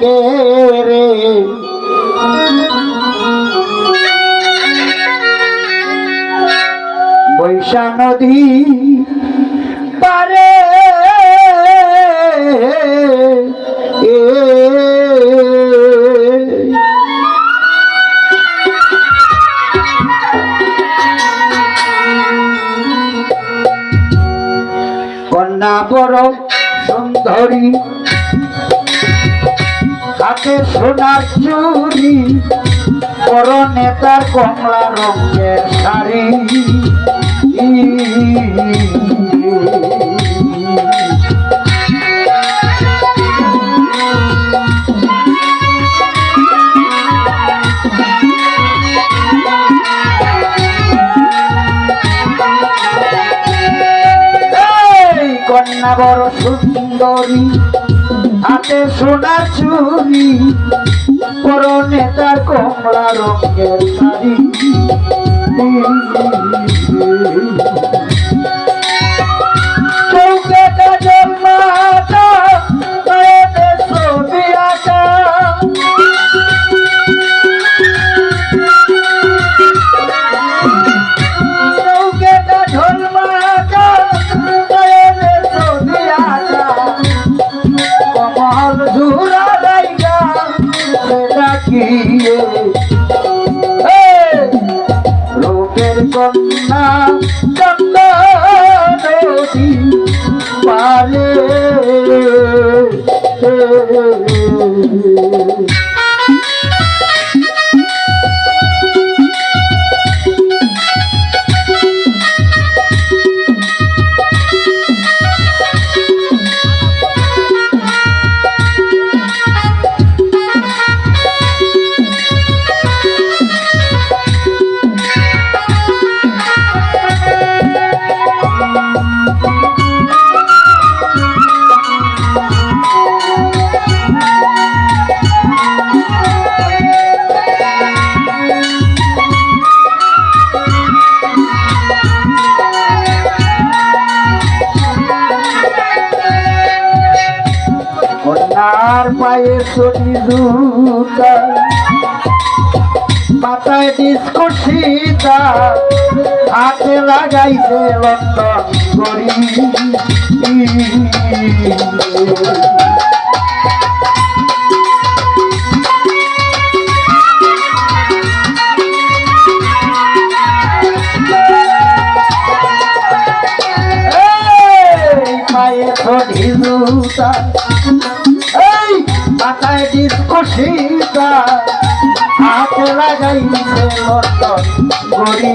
কে রে বৈশা নদী পারে। কন্যা বড় সুন্দরী হাতে সোনার চুরি বড় নেতার কমলা রঙের শাড়ি। কন্যা বড় সুন্দরী হাতে সোনা চুরি পরনে তার কমলা রঙের শাড়ি। Mm-hmm. কন্যার পায়ে চটি জুতা মাথায় ডিস্কো সীতা হাতে লাগাইছে লন্ডন এই পায়ে মাথায় ডিস্কো সীতা হাতে লাগাইছে গড়ি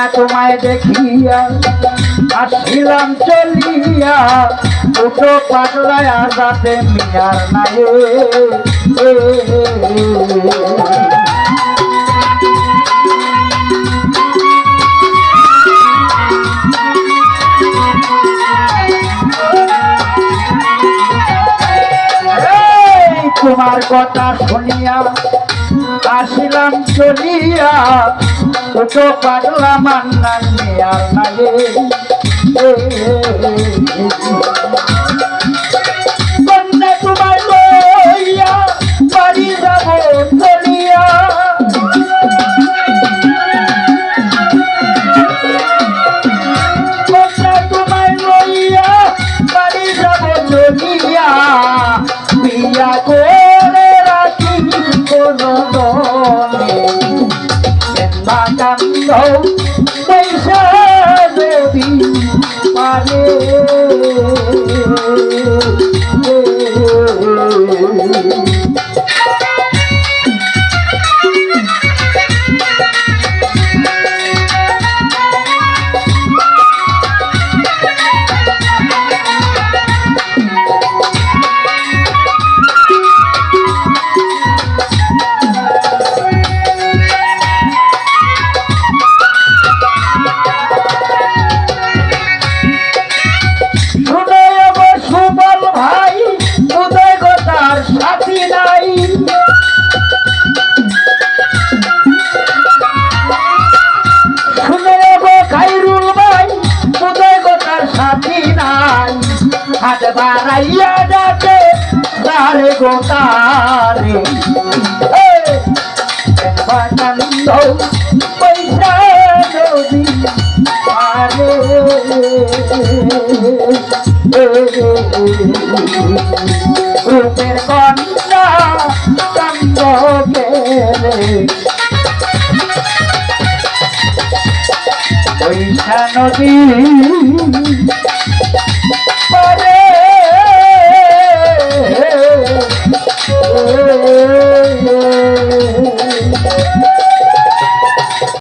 কন্যা তোমায় দেখিয়া আসিলাম চলিয়া দুটো পাগলায় আজাতে মিয়ার নায়ে। এই তোমার কথা শুনিয়া আসিলাম চলিয়া দুটো পাগলা মিয়ার নায়ে কন্যা পয়সা যদি পারে শুনে বাড়াইয়া যাতে তারে গোতারে বানন্দ পয়সা নদী আরে রূপের কন্যা কান্দ গেলে পয়সা নদী